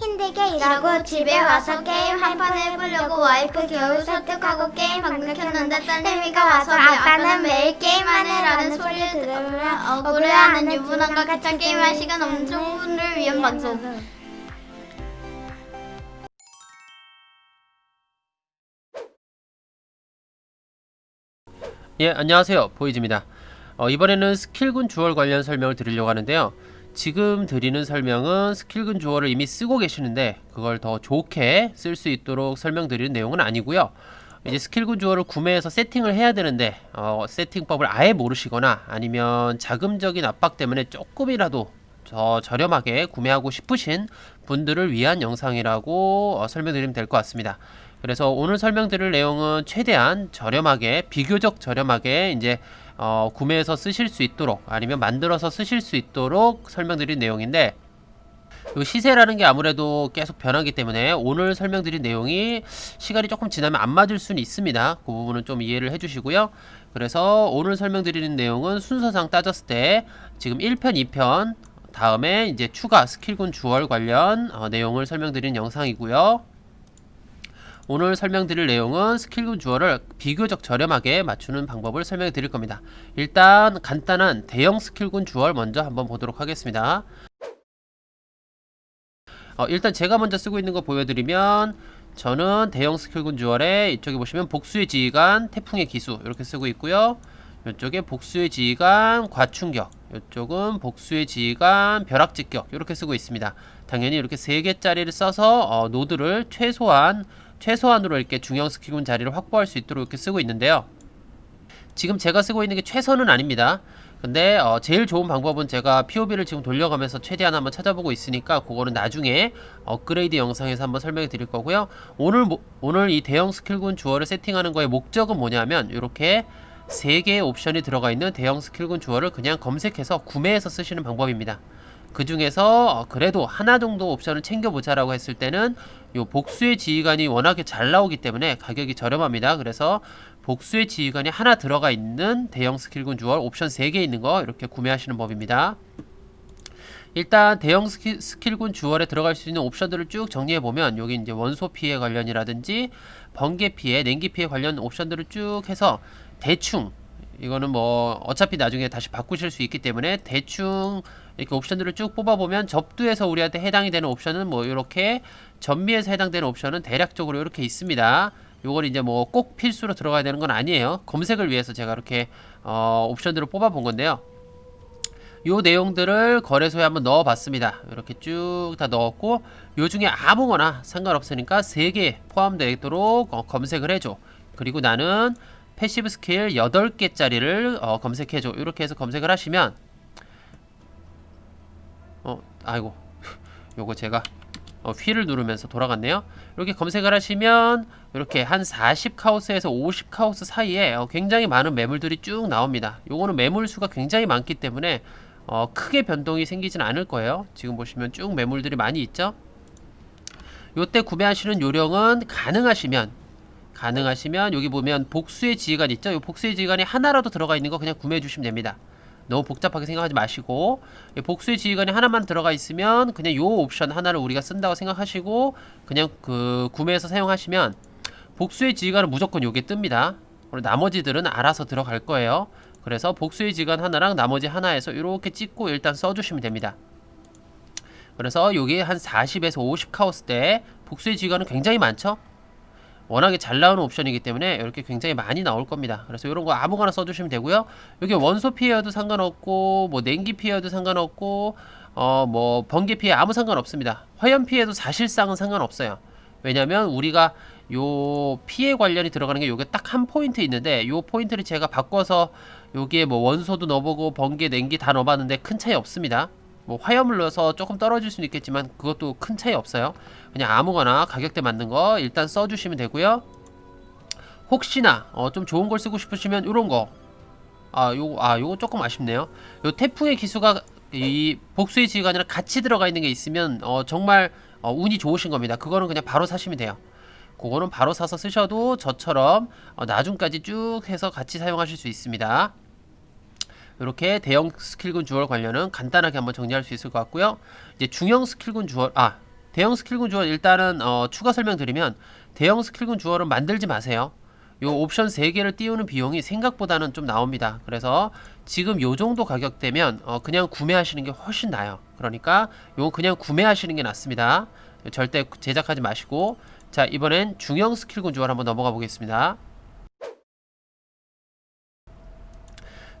힘들게 일하고 집에 와서 게임 한 판 해보려고 와이프 겨우 설득하고 게임 방금 켰는데 딸내미가 와서 아빠는 매일 게임만 해라는 소리를 들으면 억울해하는 유부남과 같이 게임할 시간 없는 청춘을 위한 방송 예, 안녕하세요. 보이즈입니다. 어, 이번에는 스킬군 주얼 관련 설명을 드리려고 하는데요. 지금 드리는 설명은 스킬군 주얼을 이미 쓰고 계시는데 그걸 더 좋게 쓸 수 있도록 설명드리는 내용은 아니고요. 이제 스킬군 주얼을 구매해서 세팅을 해야 되는데 어, 세팅법을 아예 모르시거나 아니면 자금적인 압박 때문에 조금이라도 더 저렴하게 구매하고 싶으신 분들을 위한 영상이라고 어, 설명드리면 될 것 같습니다. 그래서 오늘 설명드릴 내용은 최대한 저렴하게 비교적 저렴하게 이제 어, 구매해서 쓰실 수 있도록 아니면 만들어서 쓰실 수 있도록 설명드린 내용인데 요 시세라는 게 아무래도 계속 변하기 때문에 오늘 설명드린 내용이 시간이 조금 지나면 안 맞을 수는 있습니다. 그 부분은 좀 이해를 해주시고요. 그래서 오늘 설명드리는 내용은 순서상 따졌을 때 지금 1편, 2편 다음에 이제 추가 스킬군 주얼 관련 어, 내용을 설명드리는 영상이고요. 오늘 설명드릴 내용은 스킬군 주어를 비교적 저렴하게 맞추는 방법을 설명해 드릴 겁니다. 일단 간단한 대형 스킬군 주얼 먼저 한번 보도록 하겠습니다. 어, 일단 제가 먼저 쓰고 있는 거 보여드리면 저는 대형 스킬군 주얼에 이쪽에 보시면 복수의 지휘관, 태풍의 기수 이렇게 쓰고 있고요. 이쪽에 복수의 지휘관, 과충격 이쪽은 복수의 지휘관, 벼락직격 이렇게 쓰고 있습니다. 당연히 이렇게 세 개짜리를 써서 어, 노드를 최소한 최소한으로 이렇게 중형 스킬군 자리를 확보할 수 있도록 이렇게 쓰고 있는데요. 지금 제가 쓰고 있는 게 최선은 아닙니다. 근데 어, 제일 좋은 방법은 제가 POB를 지금 돌려가면서 최대한 한번 찾아보고 있으니까 그거는 나중에 업그레이드 영상에서 한번 설명해 드릴 거고요. 오늘 모, 오늘 이 대형 스킬군 주어를 세팅하는 거의 목적은 뭐냐면 이렇게 세 개의 옵션이 들어가 있는 대형 스킬군 주어를 그냥 검색해서 구매해서 쓰시는 방법입니다. 그 중에서 어, 그래도 하나 정도 옵션을 챙겨보자라고 했을 때는 요 복수의 지휘관이 워낙에 잘 나오기 때문에 가격이 저렴합니다. 그래서 복수의 지휘관이 하나 들어가 있는 대형 스킬군 주얼 옵션 3개 있는 거 이렇게 구매하시는 법입니다. 일단 대형 스킬, 스킬군 주얼에 들어갈 수 있는 옵션들을 쭉 정리해 보면 여기 이제 원소 피해 관련이라든지 번개 피해, 냉기 피해 관련 옵션들을 쭉 해서 대충 이거는 뭐 어차피 나중에 다시 바꾸실 수 있기 때문에 대충 이렇게 옵션들을 쭉 뽑아보면 접두에서 우리한테 해당이 되는 옵션은 뭐 이렇게 전미에서 해당되는 옵션은 대략적으로 이렇게 있습니다. 요걸 이제 뭐 꼭 필수로 들어가야 되는 건 아니에요. 검색을 위해서 제가 이렇게 어, 옵션들을 뽑아본 건데요. 요 내용들을 거래소에 한번 넣어봤습니다. 이렇게 쭉 다 넣었고 요 중에 아무거나 상관없으니까 3개 포함되도록 어, 검색을 해줘. 그리고 나는 패시브 스킬 8개짜리를 어, 검색해줘. 이렇게 해서 검색을 하시면 어, 아이고 요거 제가 어, 휠을 누르면서 돌아갔네요. 이렇게 검색을 하시면 이렇게 한 40카우스에서 50카우스 사이에 어, 굉장히 많은 매물들이 쭉 나옵니다. 요거는 매물 수가 굉장히 많기 때문에 어, 크게 변동이 생기진 않을 거예요. 지금 보시면 쭉 매물들이 많이 있죠. 요때 구매하시는 요령은 가능하시면 가능하시면 여기 보면 복수의 지휘관 있죠? 요 복수의 지휘관이 하나라도 들어가 있는 거 그냥 구매해 주시면 됩니다. 너무 복잡하게 생각하지 마시고 이 복수의 지휘관이 하나만 들어가 있으면 그냥 요 옵션 하나를 우리가 쓴다고 생각하시고 그냥 그 구매해서 사용하시면 복수의 지휘관은 무조건 요게 뜹니다. 그리고 나머지들은 알아서 들어갈 거예요. 그래서 복수의 지휘관 하나랑 나머지 하나에서 이렇게 찍고 일단 써주시면 됩니다. 그래서 요게 한 40에서 50 카오스 때 복수의 지휘관은 굉장히 많죠? 워낙에 잘 나오는 옵션이기 때문에 이렇게 굉장히 많이 나올 겁니다. 그래서 이런 거 아무거나 써주시면 되고요. 여기 원소 피해도 상관없고 뭐 냉기 피해도 상관없고 어 뭐 번개 피해 아무 상관없습니다. 화염 피해도 사실상은 상관없어요. 왜냐면 우리가 요 피해 관련이 들어가는 게 요게 딱 한 포인트 있는데 요 포인트를 제가 바꿔서 여기에 뭐 원소도 넣어보고 번개 냉기 다 넣어봤는데 큰 차이 없습니다. 뭐 화염을 넣어서 조금 떨어질 수는 있겠지만 그것도 큰 차이 없어요. 그냥 아무거나 가격대 맞는 거 일단 써주시면 되고요. 혹시나 어, 좀 좋은 걸 쓰고 싶으시면 이런 거. 아, 요거 아, 요거 조금 아쉽네요. 요 태풍의 기수가 이 복수의 지휘관이랑 같이 들어가 있는 게 있으면 어, 정말 어, 운이 좋으신 겁니다. 그거는 그냥 바로 사시면 돼요. 그거는 바로 사서 쓰셔도 저처럼 어, 나중까지 쭉 해서 같이 사용하실 수 있습니다. 이렇게 대형 스킬군 주얼 관련은 간단하게 한번 정리할 수 있을 것 같고요. 이제 중형 스킬군 주얼 아 대형 스킬군 주얼 일단은 어, 추가 설명드리면 대형 스킬군 주얼은 만들지 마세요. 요 옵션 3개를 띄우는 비용이 생각보다는 좀 나옵니다. 그래서 지금 요 정도 가격대면 어, 그냥 구매하시는 게 훨씬 나아요. 그러니까 요 그냥 구매하시는 게 낫습니다. 절대 제작하지 마시고 자 이번엔 중형 스킬군 주얼 한번 넘어가 보겠습니다.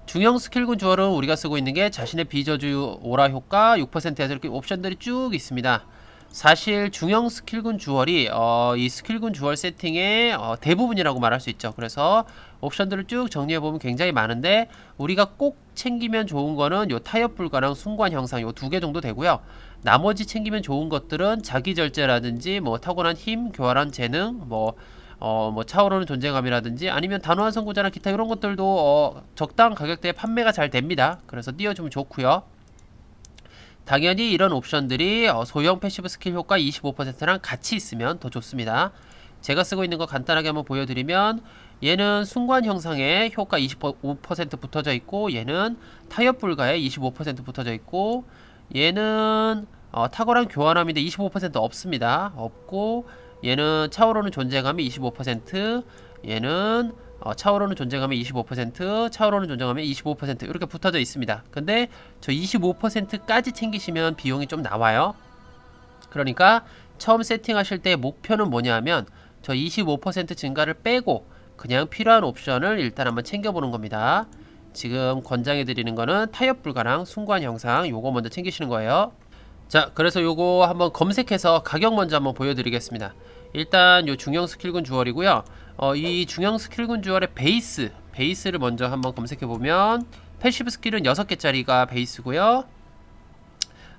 중형 스킬군 주얼은 우리가 쓰고 있는 게 자신의 비저주 오라 효과 6%에서 이렇게 옵션들이 쭉 있습니다. 사실 중형 스킬군 주얼이 어, 이 스킬군 주얼 세팅의 어, 대부분이라고 말할 수 있죠. 그래서 옵션들을 쭉 정리해 보면 굉장히 많은데 우리가 꼭 챙기면 좋은 거는 요 타협 불가랑 순관 형상 요 두 개 정도 되고요. 나머지 챙기면 좋은 것들은 자기 절제라든지 뭐 타고난 힘, 교활한 재능, 뭐 어, 뭐 차오르는 존재감이라든지 아니면 단호한 선구자나 기타 이런 것들도 어, 적당한 가격대에 판매가 잘 됩니다. 그래서 띄워주면 좋고요. 당연히 이런 옵션들이 어, 소형 패시브 스킬 효과 25%랑 같이 있으면 더 좋습니다. 제가 쓰고 있는 거 간단하게 한번 보여드리면 얘는 순관 형상에 효과 25% 붙어져 있고 얘는 타협 불가에 25% 붙어져 있고 얘는 어, 탁월한 교환함인데 25% 없습니다. 없고 얘는 차오르는 존재감이 25% 얘는 어, 차오르는 존재감이 25% 차오르는 존재감이 25% 이렇게 붙어져 있습니다. 근데 저 25%까지 챙기시면 비용이 좀 나와요. 그러니까 처음 세팅하실 때 목표는 뭐냐 하면 저 25% 증가를 빼고 그냥 필요한 옵션을 일단 한번 챙겨보는 겁니다. 지금 권장해 드리는 거는 타협 불가랑 순관 형상 요거 먼저 챙기시는 거예요. 자, 그래서 요거 한번 검색해서 가격 먼저 한번 보여드리겠습니다. 일단 요 중형 스킬군 주얼이고요. 어, 이 중형 스킬군 주얼의 베이스, 베이스를 먼저 한번 검색해 보면 패시브 스킬은 6개짜리가 베이스고요.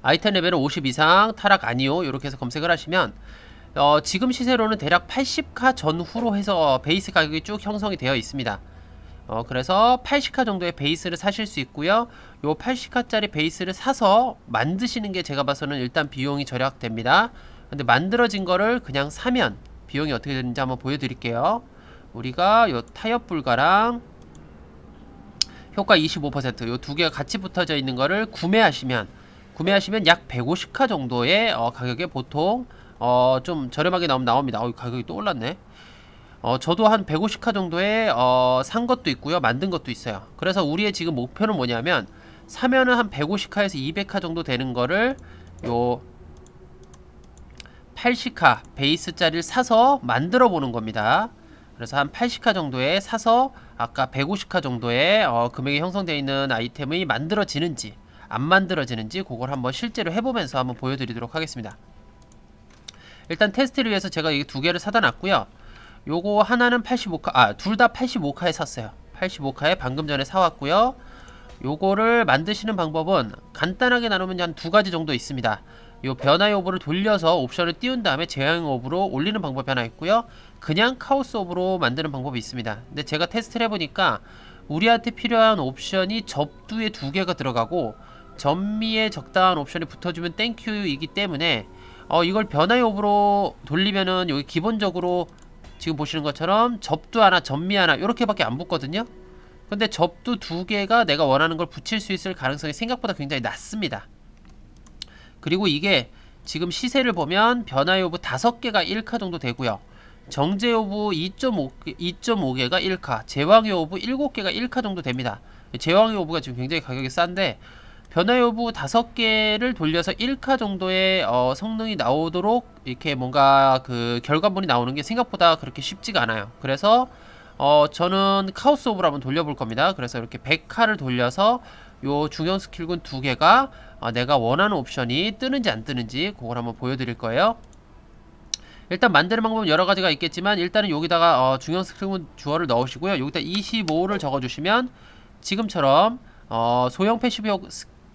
아이템 레벨은 50 이상, 타락 아니요. 이렇게 해서 검색을 하시면 어, 지금 시세로는 대략 80카 전후로 해서 베이스 가격이 쭉 형성이 되어 있습니다. 어, 그래서 80카 정도의 베이스를 사실 수 있고요. 요 80카짜리 베이스를 사서 만드시는 게 제가 봐서는 일단 비용이 절약됩니다. 근데 만들어진 거를 그냥 사면 비용이 어떻게 되는지 한번 보여드릴게요. 우리가 요 타협 불가랑 효과 25%요 두 개가 같이 붙어져 있는 거를 구매하시면 구매하시면 약 150카 정도의 어, 가격에 보통 어, 좀 저렴하게 나옵니다. 어, 가격이 또 올랐네. 어, 저도 한 150카 정도에 어, 산 것도 있고요. 만든 것도 있어요. 그래서 우리의 지금 목표는 뭐냐면 사면은 한 150카에서 200카 정도 되는 거를 요 80카 베이스짜리를 사서 만들어 보는 겁니다. 그래서 한 80카 정도에 사서 아까 150카 정도의 어, 금액이 형성되어 있는 아이템이 만들어지는지 안 만들어지는지 그걸 한번 실제로 해보면서 한번 보여드리도록 하겠습니다. 일단 테스트를 위해서 제가 이 두 개를 사다 놨고요. 요거 하나는 85카, 아, 둘 다 85카에 샀어요. 85카에 방금 전에 사왔고요. 요거를 만드시는 방법은 간단하게 나누면 한 두 가지 정도 있습니다. 요 변화 여부를 돌려서 옵션을 띄운 다음에 제한 여부로 올리는 방법이 하나 있고요. 그냥 카오스 오브로 만드는 방법이 있습니다. 근데 제가 테스트를 해보니까 우리한테 필요한 옵션이 접두에 두 개가 들어가고 전미에 적당한 옵션이 붙어주면 땡큐이기 때문에 어, 이걸 변화 여부로 돌리면은 여기 기본적으로 지금 보시는 것처럼 접두 하나, 전미 하나 이렇게밖에 안 붙거든요. 근데 접두 두 개가 내가 원하는 걸 붙일 수 있을 가능성이 생각보다 굉장히 낮습니다. 그리고 이게 지금 시세를 보면 변화 여부 5개가 1카 정도 되고요. 정제 여부 2.5, 2.5개가 1카, 제왕 여부 7개가 1카 정도 됩니다. 제왕 여부가 지금 굉장히 가격이 싼데 변화 여부 5개를 돌려서 1카 정도의 어, 성능이 나오도록 이렇게 뭔가 그 결과물이 나오는 게 생각보다 그렇게 쉽지가 않아요. 그래서 어, 저는 카오스 오브를 한번 돌려볼 겁니다. 그래서 이렇게 100카를 돌려서 요 중형 스킬군 두 개가 어, 내가 원하는 옵션이 뜨는지 안 뜨는지 그걸 한번 보여드릴 거예요. 일단 만드는 방법은 여러 가지가 있겠지만 일단은 여기다가 어, 중형 스킬군 주어를 넣으시고요. 여기다 25를 적어주시면 지금처럼 어, 소형 패시브,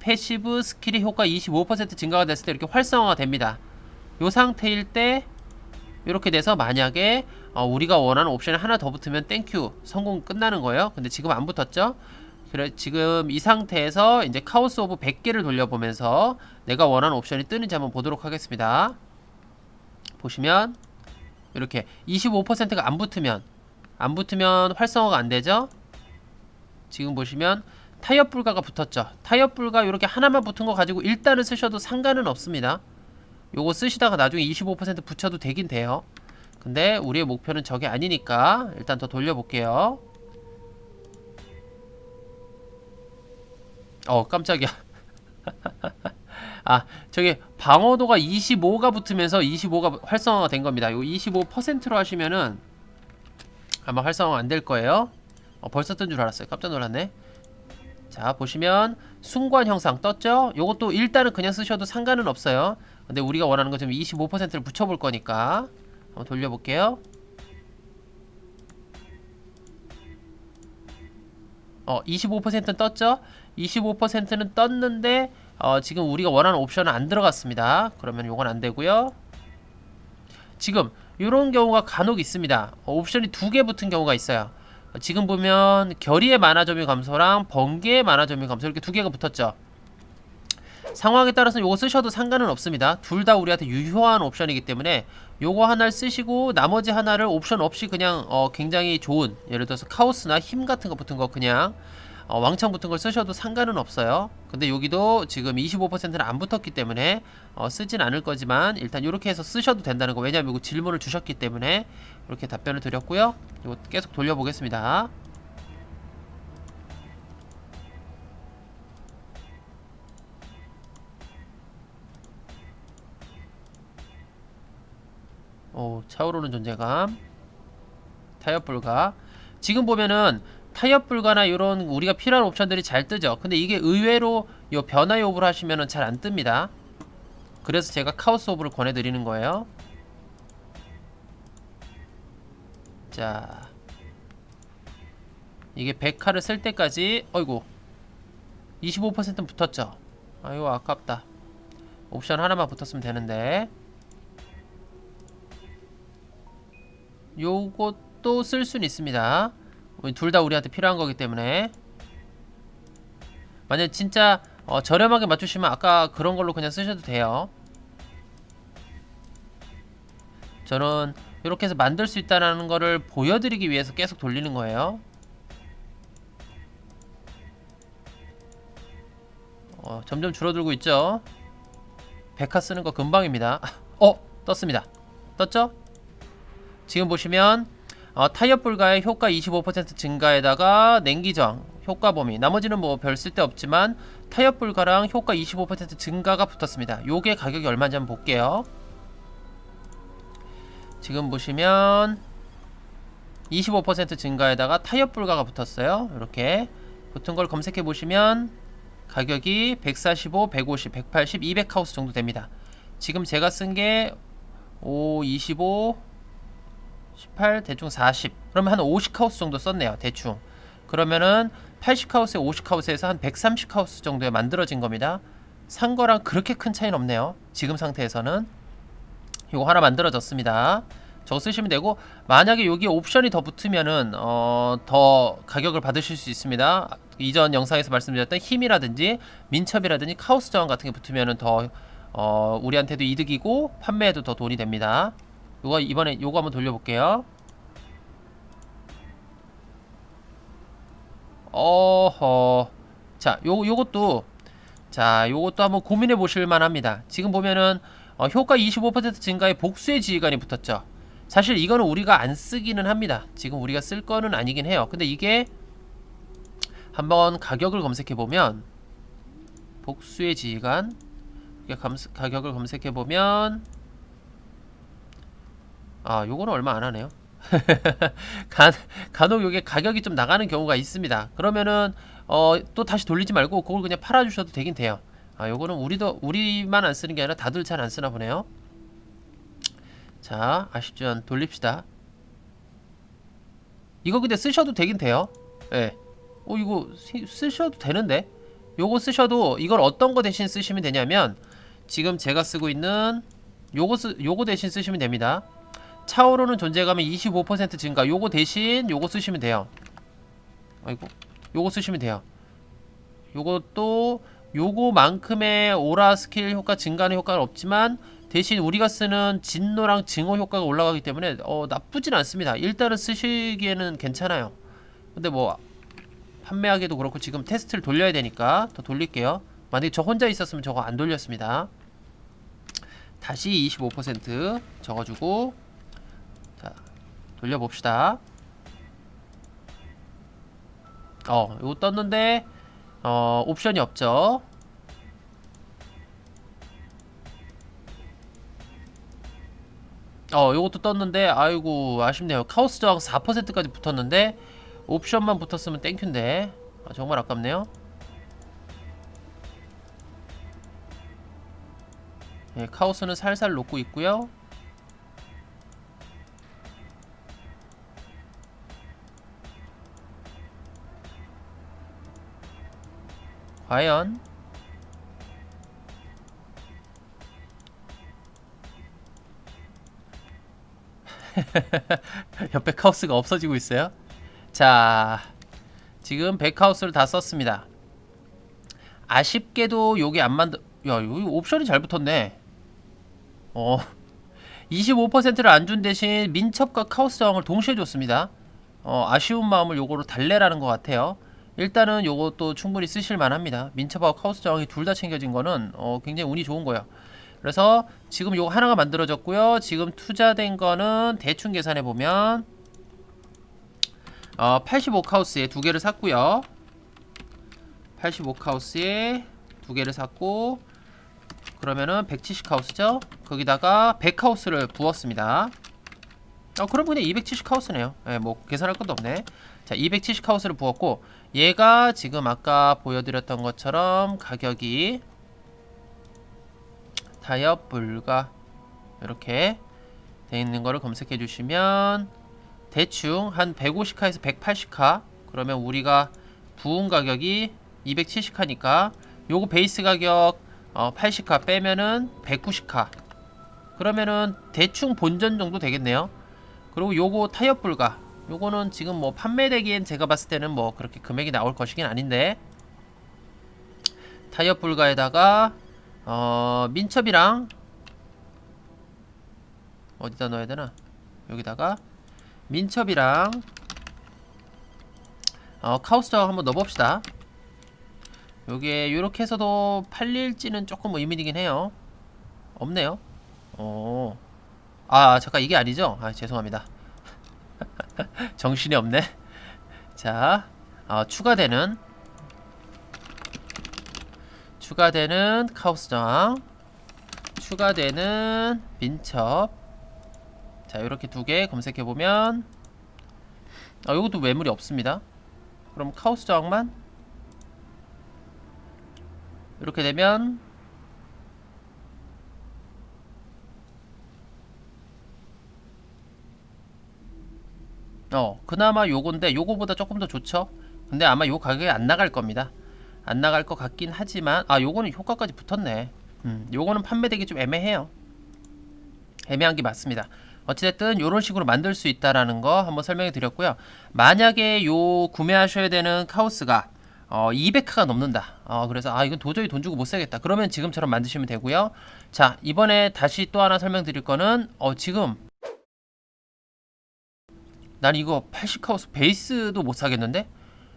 패시브 스킬의 효과 25% 증가가 됐을 때 이렇게 활성화가 됩니다. 요 상태일 때 이렇게 돼서 만약에 어, 우리가 원하는 옵션이 하나 더 붙으면 땡큐 성공 끝나는 거예요. 근데 지금 안 붙었죠? 그래 지금 이 상태에서 이제 카오스 오브 100개를 돌려보면서 내가 원하는 옵션이 뜨는지 한번 보도록 하겠습니다. 보시면 이렇게 25%가 안 붙으면 안 붙으면 활성화가 안 되죠? 지금 보시면 타협 불가가 붙었죠. 타협 불가 이렇게 하나만 붙은 거 가지고 일단은 쓰셔도 상관은 없습니다. 요거 쓰시다가 나중에 25% 붙여도 되긴 돼요. 근데 우리의 목표는 저게 아니니까 일단 더 돌려볼게요. 어 깜짝이야. 아 저기 방어도가 25가 붙으면서 25가 활성화가 된 겁니다. 요 25%로 하시면은 아마 활성화 안 될 거예요. 어, 벌써 뜬 줄 알았어요. 깜짝 놀랐네. 자 보시면 순관 형상 떴죠? 요것도 일단은 그냥 쓰셔도 상관은 없어요. 근데 우리가 원하는 건 지금 25%를 붙여볼 거니까 한번 돌려볼게요. 어 25%는 떴죠? 25%는 떴는데 어, 지금 우리가 원하는 옵션은 안 들어갔습니다. 그러면 요건 안 되고요. 지금 이런 경우가 간혹 있습니다. 어, 옵션이 두 개 붙은 경우가 있어요. 어, 지금 보면 결의의 만화 점유 감소랑 번개의 만화 점유 감소 이렇게 두 개가 붙었죠. 상황에 따라서 요거 쓰셔도 상관은 없습니다. 둘 다 우리한테 유효한 옵션이기 때문에 요거 하나를 쓰시고 나머지 하나를 옵션 없이 그냥 어, 굉장히 좋은 예를 들어서 카오스나 힘 같은 거 붙은 거 그냥 어, 왕창 붙은 걸 쓰셔도 상관은 없어요. 근데 여기도 지금 25%는 안 붙었기 때문에 어, 쓰진 않을 거지만 일단 이렇게 해서 쓰셔도 된다는 거 왜냐면 이거 질문을 주셨기 때문에 이렇게 답변을 드렸고요. 이거 계속 돌려보겠습니다. 오, 차오르는 존재감. 타협 불가. 지금 보면은 타협 불가나 이런 우리가 필요한 옵션들이 잘 뜨죠. 근데 이게 의외로 요 변화 요구를 하시면은 잘 안 뜹니다. 그래서 제가 카오스 오브를 권해 드리는 거예요. 자. 이게 100카를 쓸 때까지 어이구 25%는 붙었죠. 아이고 아깝다. 옵션 하나만 붙었으면 되는데 요것도 쓸 수는 있습니다. 둘 다 우리한테 필요한 거기 때문에 만약 진짜 어, 저렴하게 맞추시면 아까 그런 걸로 그냥 쓰셔도 돼요. 저는 이렇게 해서 만들 수 있다는 거를 보여드리기 위해서 계속 돌리는 거예요. 어, 점점 줄어들고 있죠. 백화 쓰는 거 금방입니다. 어 떴습니다. 떴죠? 지금 보시면 어, 타협 불가의 효과 25% 증가에다가 냉기 저항 효과 범위 나머지는 뭐 별 쓸데 없지만 타협 불가랑 효과 25% 증가가 붙었습니다. 요게 가격이 얼마인지 한번 볼게요. 지금 보시면 25% 증가에다가 타협 불가가 붙었어요. 이렇게 붙은 걸 검색해 보시면 가격이 145, 150, 180, 200 하우스 정도 됩니다. 지금 제가 쓴 게 5, 25, 18 대충 40 그러면 한 50카우스 정도 썼네요 대충. 그러면은 80카우스에 50카우스에서 한 130카우스 정도에 만들어진 겁니다. 산 거랑 그렇게 큰 차이는 없네요. 지금 상태에서는. 요거 하나 만들어졌습니다. 저거 쓰시면 되고 만약에 여기 옵션이 더 붙으면은 어, 더 가격을 받으실 수 있습니다. 이전 영상에서 말씀드렸던 힘이라든지 민첩이라든지 카오스 저항 같은 게 붙으면은 더 어, 우리한테도 이득이고 판매에도 더 돈이 됩니다 요거 이번에 요거 한번 돌려볼게요. 어허. 자, 요 요것도 자, 요것도 한번 고민해 보실 만합니다. 지금 보면은 어, 효과 25% 증가의 복수의 지휘관이 붙었죠. 사실 이거는 우리가 안 쓰기는 합니다. 지금 우리가 쓸 거는 아니긴 해요. 근데 이게 한번 가격을 검색해 보면 복수의 지휘관 가격을 검색해 보면 아 요거는 얼마 안 하네요. 간, 간혹 요게 가격이 좀 나가는 경우가 있습니다. 그러면은 어, 또 다시 돌리지 말고 그걸 그냥 팔아 주셔도 되긴 돼요. 아 요거는 우리도 우리만 안 쓰는 게 아니라 다들 잘 안 쓰나 보네요. 자 아쉽지만 돌립시다. 이거 근데 쓰셔도 되긴 돼요. 예. 어 이거 쓰- 쓰셔도 되는데? 요거 쓰셔도 이걸 어떤 거 대신 쓰시면 되냐면 지금 제가 쓰고 있는 요거 쓰 요거 대신 쓰시면 됩니다 차오르는 존재감이 25% 증가. 요거 대신 요거 쓰시면 돼요. 아이고. 요거 쓰시면 돼요. 요것도 요거만큼의 오라 스킬 효과 증가하는 효과는 없지만 대신 우리가 쓰는 진노랑 증오 효과가 올라가기 때문에 어 나쁘진 않습니다. 일단은 쓰시기에는 괜찮아요. 근데 뭐 판매하기도 그렇고 지금 테스트를 돌려야 되니까 더 돌릴게요. 만약에 저 혼자 있었으면 저거 안 돌렸습니다. 다시 25% 적어주고 자 돌려봅시다. 어 이거 떴는데 어 옵션이 없죠? 어 요것도 떴는데 아이고 아쉽네요. 카오스 저항 4%까지 붙었는데 옵션만 붙었으면 땡큐인데. 아, 정말 아깝네요. 예, 카오스는 살살 녹고 있고요 과연 옆에 카오스가 없어지고 있어요. 자, 지금 백하우스를 다 썼습니다. 아쉽게도 여기 안 만들, 야, 여기 옵션이 잘 붙었네. 어, 25%를 안 준 대신 민첩과 카오스 저항을 동시에 줬습니다. 어, 아쉬운 마음을 요거로 달래라는 것 같아요. 일단은 요것도 충분히 쓰실 만 합니다. 민첩하고 카오스 저항이 둘 다 챙겨진 거는 어, 굉장히 운이 좋은 거예요. 그래서 지금 요거 하나가 만들어졌고요. 지금 투자된 거는 대충 계산해 보면 어, 85 카우스에 두 개를 샀고요. 85 카우스에 두 개를 샀고 그러면은 170 카우스죠? 거기다가 100 카우스를 부었습니다. 어, 그럼 그냥 270 카우스네요. 예, 뭐 계산할 것도 없네. 자, 270 카우스를 부었고 얘가 지금 아까 보여드렸던 것처럼 가격이 타협 불가 이렇게 돼 있는 거를 검색해 주시면 대충 한 150카에서 180카 그러면 우리가 부은 가격이 270카니까 요거 베이스 가격 어, 80카 빼면은 190카 그러면은 대충 본전 정도 되겠네요. 그리고 요거 타협 불가 요거는 지금 뭐 판매되기엔 제가 봤을 때는 뭐 그렇게 금액이 나올 것이긴 아닌데 타협 불가에다가 어 민첩이랑 어디다 넣어야 되나? 여기다가 민첩이랑 어 카우스 저항 한번 넣어봅시다. 요게 요렇게 해서도 팔릴지는 조금 뭐 의미이긴 해요. 없네요. 어아 잠깐 이게 아니죠? 아 죄송합니다 정신이 없네. 자 어, 추가되는 추가되는 저항 추가되는 민첩. 자 이렇게 두 개 검색해 보면 아 요것도 매물이 없습니다. 그럼 카우스 저항만 이렇게 되면 어 그나마 요건데 요거보다 조금 더 좋죠? 근데 아마 요 가격이 안 나갈 겁니다. 안 나갈 것 같긴 하지만 아 요거는 효과까지 붙었네. 음 요거는 판매되기 좀 애매해요. 애매한 게 맞습니다. 어찌됐든 요런 식으로 만들 수 있다라는 거 한번 설명해 드렸고요. 만약에 요 구매하셔야 되는 카우스가 어 200카가 넘는다. 어 그래서 아 이건 도저히 돈 주고 못 사겠다. 그러면 지금처럼 만드시면 되고요. 자 이번에 다시 또 하나 설명드릴 거는 어 지금 난 이거 80카우스 베이스도 못 사겠는데?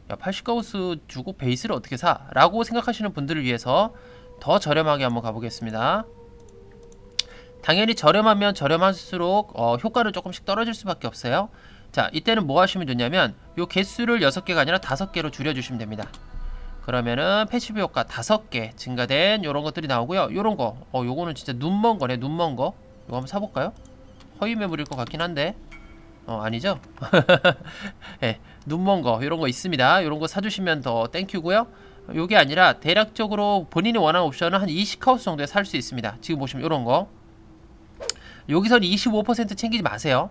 야 80카우스 주고 베이스를 어떻게 사? 라고 생각하시는 분들을 위해서 더 저렴하게 한번 가보겠습니다. 당연히 저렴하면 저렴할수록 어, 효과는 조금씩 떨어질 수밖에 없어요. 자 이때는 뭐 하시면 좋냐면 요 개수를 6개가 아니라 5개로 줄여주시면 됩니다. 그러면은 패시브 효과 5개 증가된 요런 것들이 나오고요. 요런 거. 어, 요거는 진짜 눈먼 거네 눈먼 거. 이거 한번 사볼까요? 허위 매물일 것 같긴 한데 어 아니죠? 예, 눈먼 거 이런 거 있습니다. 이런 거 사주시면 더 땡큐고요. 요게 아니라 대략적으로 본인이 원하는 옵션은 한 20카우스 정도에 살 수 있습니다. 지금 보시면 이런 거 여기서 25% 챙기지 마세요.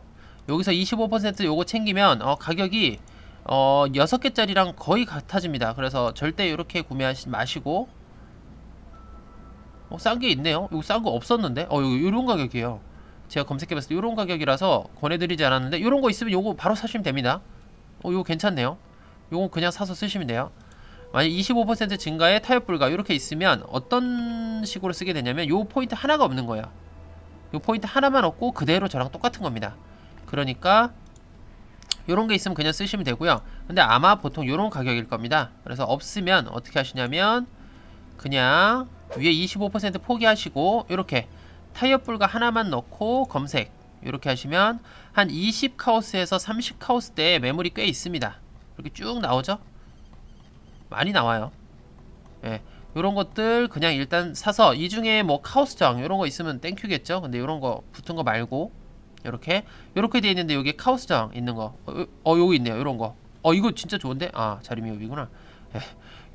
여기서 25% 요거 챙기면 어, 가격이 어 6개짜리랑 거의 같아집니다. 그래서 절대 이렇게 구매하지 마시고 어, 싼 게 있네요. 이거 싼 거 없었는데 어 요- 요런 가격이에요. 제가 검색해봤을 때 이런 가격이라서 권해드리지 않았는데 이런 거 있으면 요거 바로 사시면 됩니다. 어, 요거 괜찮네요. 요거 그냥 사서 쓰시면 돼요. 만약 25% 증가의 타협 불가 이렇게 있으면 어떤 식으로 쓰게 되냐면 요 포인트 하나가 없는 거예요. 요 포인트 하나만 없고 그대로 저랑 똑같은 겁니다. 그러니까 요런 게 있으면 그냥 쓰시면 되고요. 근데 아마 보통 요런 가격일 겁니다. 그래서 없으면 어떻게 하시냐면 그냥 위에 25% 포기하시고 이렇게 타이어 불가 하나만 넣고 검색 이렇게 하시면 한 20 카우스에서 30 카우스대에 매물이 꽤 있습니다. 이렇게 쭉 나오죠? 많이 나와요. 예. 요런 것들 그냥 일단 사서 이 중에 뭐 카우스정 요런 거 있으면 땡큐겠죠? 근데 요런 거 붙은 거 말고 요렇게 요렇게 돼 있는데 여기 카우스정 있는 거. 어, 요- 어 여기 있네요. 요런 거. 어 이거 진짜 좋은데? 아, 자리미흡이구나. 예.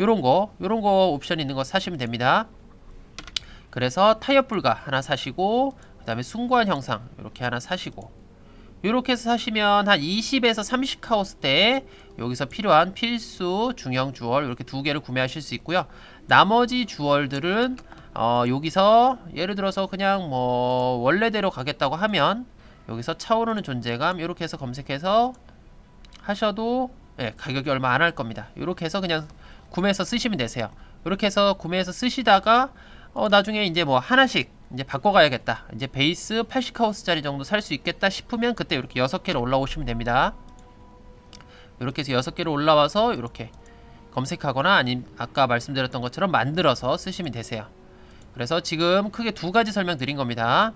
요런 거, 요런 거 옵션 있는 거 사시면 됩니다. 그래서 타이어 불가 하나 사시고 그 다음에 숭고한 형상 이렇게 하나 사시고 이렇게 해서 사시면 한 20에서 30 카우스 때 여기서 필요한 필수 중형 주얼 이렇게 두 개를 구매하실 수 있고요. 나머지 주얼들은 어, 여기서 예를 들어서 그냥 뭐 원래대로 가겠다고 하면 여기서 차오르는 존재감 이렇게 해서 검색해서 하셔도 예, 가격이 얼마 안 할 겁니다. 이렇게 해서 그냥 구매해서 쓰시면 되세요. 이렇게 해서 구매해서 쓰시다가 어, 나중에 이제 뭐 하나씩 이제 바꿔가야겠다. 이제 베이스 80카우스짜리 정도 살 수 있겠다 싶으면 그때 이렇게 6개를 올라오시면 됩니다. 이렇게 해서 6개를 올라와서 이렇게 검색하거나 아니면 아까 말씀드렸던 것처럼 만들어서 쓰시면 되세요. 그래서 지금 크게 두 가지 설명드린 겁니다.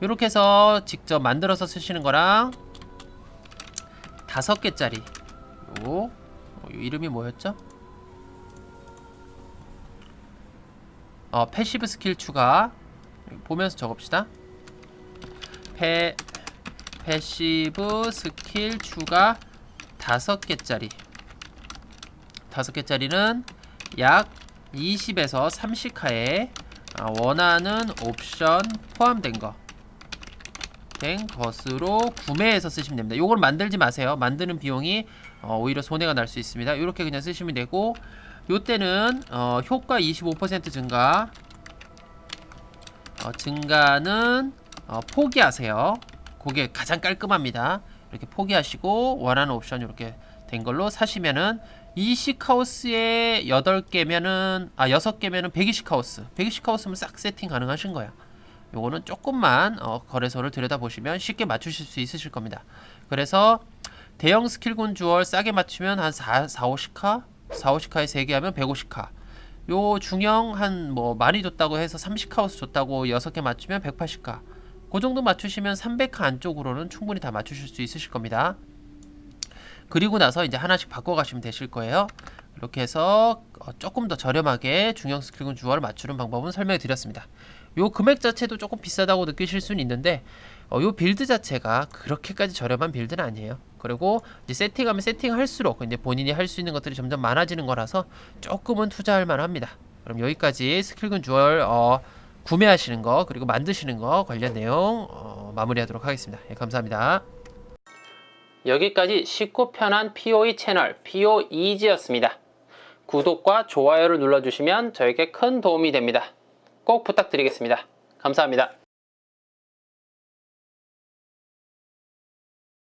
이렇게 해서 직접 만들어서 쓰시는 거랑 다섯 개짜리 요, 어, 요 이름이 뭐였죠? 어, 패시브 스킬 추가 보면서 적읍시다. 패 패시브 스킬 추가 다섯 개짜리 다섯 개짜리는 약 20에서 30카에 아, 원하는 옵션 포함된 거. 된 것으로 구매해서 쓰시면 됩니다. 요걸 만들지 마세요. 만드는 비용이 어, 오히려 손해가 날 수 있습니다. 이렇게 그냥 쓰시면 되고 요때는 어, 효과 25% 증가 어, 증가는 어, 포기하세요. 그게 가장 깔끔합니다. 이렇게 포기하시고 원하는 옵션 이렇게 된 걸로 사시면은 20카우스에 8개면은 아 6개면은 120카우스 120카우스면 싹 세팅 가능하신 거야. 요거는 조금만 어, 거래소를 들여다보시면 쉽게 맞추실 수 있으실 겁니다. 그래서 대형 스킬군 주얼 싸게 맞추면 한 4, 4 50카 4, 50카에 3개 하면 150카 요 중형 한 뭐 많이 줬다고 해서 30카우스 줬다고 6개 맞추면 180카 그 정도 맞추시면 300카 안쪽으로는 충분히 다 맞추실 수 있으실 겁니다. 그리고 나서 이제 하나씩 바꿔가시면 되실 거예요. 이렇게 해서 어, 조금 더 저렴하게 중형 스킬군 주얼을 맞추는 방법은 설명해 드렸습니다. 요 금액 자체도 조금 비싸다고 느끼실 수는 있는데 어, 요 빌드 자체가 그렇게까지 저렴한 빌드는 아니에요. 그리고 이제 세팅하면 세팅할수록 이제 본인이 할 수 있는 것들이 점점 많아지는 거라서 조금은 투자할 만합니다. 그럼 여기까지 스킬군 주얼 어, 구매하시는 거 그리고 만드시는 거 관련 내용 어, 마무리하도록 하겠습니다. 예, 감사합니다. 여기까지 쉽고 편한 POE 채널 POE지였습니다. 구독과 좋아요를 눌러주시면 저에게 큰 도움이 됩니다. 꼭 부탁드리겠습니다. 감사합니다.